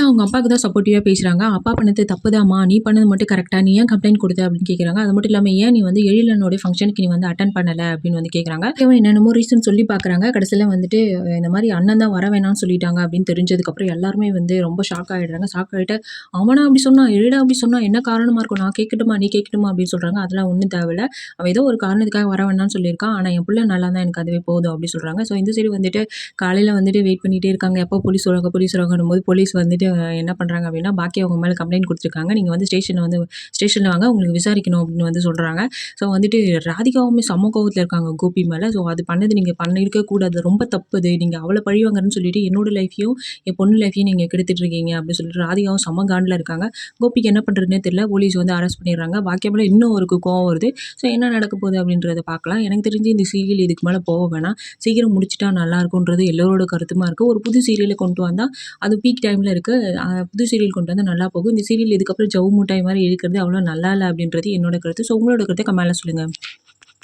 அவங்க அப்பாவுக்கு தான் சப்போர்ட்டிவாக பேசுகிறாங்க அப்பா பண்ணது தப்புதாம்மா? நீ பண்ணது மட்டும் கரெக்டாக நீ ஏன் கம்ப்ளைண்ட் கொடுத்த? அப்படின்னு கேட்குறாங்க அது மட்டும் இல்லாமல் ஏன் நீ வந்து எழிலனோட ஃபங்க்ஷனுக்கு நீ வந்து அட்டன் பண்ணலை? அப்படின்னு வந்து கேட்குறாங்க இவன் என்னென்னமோ ரீசன் சொல்லி பார்க்குறாங்க கடைசியில் வந்துட்டு இந்த மாதிரி அண்ணன் தான் வர வேணாம்னு சொல்லிட்டாங்க அப்படின்னு தெரிஞ்சதுக்கப்புறம் எல்லாருமே வந்து ரொம்ப ஷாக் ஆகிடுறாங்க ஷாக் ஆகிட்டு அவனா அப்படி சொன்னா எழிலா அப்படி சொன்னால் என்ன காரணமாக இருக்கும்? நான் கேட்கட்டுமா? நீ கேட்கட்டுமா? அப்படின்னு சொல்கிறாங்க அதெல்லாம் ஒன்றும் தேவையில்ல. அவன் ஏதோ ஒரு காரணத்துக்காக வர வேணாம்னு சொல்லியிருக்கான். ஆனால் என் பிள்ளை நல்லா தான் எனக்கு அதுவே போதும் அப்படின்னு சொல்கிறாங்க ஸோ இந்த சைடு வந்துட்டு காலையில் வந்துட்டு வெயிட் பண்ணிகிட்டே இருக்காங்க. எப்போ போலீஸ் வருவாங்க? போலீஸ் வருவாங்கன்னும் போது போலீஸ் வந்துட்டு இது என்ன பண்ணுறாங்க அப்படின்னா பாக்கி அவங்க மேலே கம்ப்ளைண்ட் கொடுத்துருக்காங்க. நீங்கள் வந்து ஸ்டேஷனில் வந்து ஸ்டேஷனில் வாங்க உங்களுக்கு விசாரிக்கணும் அப்படின்னு வந்து சொல்கிறாங்க ஸோ வந்துட்டு ராதிகாவுமே சம கோவத்தில் இருக்காங்க கோபி மேலே. ஸோ அது பண்ணது நீங்கள் பண்ணியிருக்க கூடாது. ரொம்ப தப்புது நீங்கள் அவளை பழிவாங்கன்னு சொல்லிட்டு என்னோட லைஃப்பையும் என் பொண்ணு லைஃப்பையும் நீங்கள் கெடுத்துட்டு இருக்கீங்க அப்படின்னு சொல்லிட்டு ராதிகாவும் சம காண்டில் இருக்காங்க. கோபிக்கு என்ன பண்ணுறதுனே தெரியல. போலீஸ் வந்து அரெஸ்ட் பண்ணிடுறாங்க. பாக்கியமில் இன்னும் ஒரு கோவம் வருது. ஸோ என்ன நடக்க போகுது அப்படின்றத பார்க்கலாம் எனக்கு தெரிஞ்சு இந்த சீரியல் இதுக்கு மேலே போக வேணாம். சீக்கிரம் முடிச்சிட்டா நல்லா இருக்கும்ன்றது எல்லோரோட கருத்துமாக இருக்குது ஒரு புது சீரியலை கொண்டு வந்தால் அது பீக் டைமில் இருக்குது புது சீரியல் கொண்டு வந்தால் நல்லா போகும். இந்த சீரியல் இதுக்கப்புறம் ஜவு மூட்டாய் மாதிரி இருக்கிறது அவ்வளோ நல்லா இல்லை அப்படின்றது என்னோட கருத்து. ஸோ உங்களோட கருத்தை கமெண்ட்ல சொல்லுங்கள்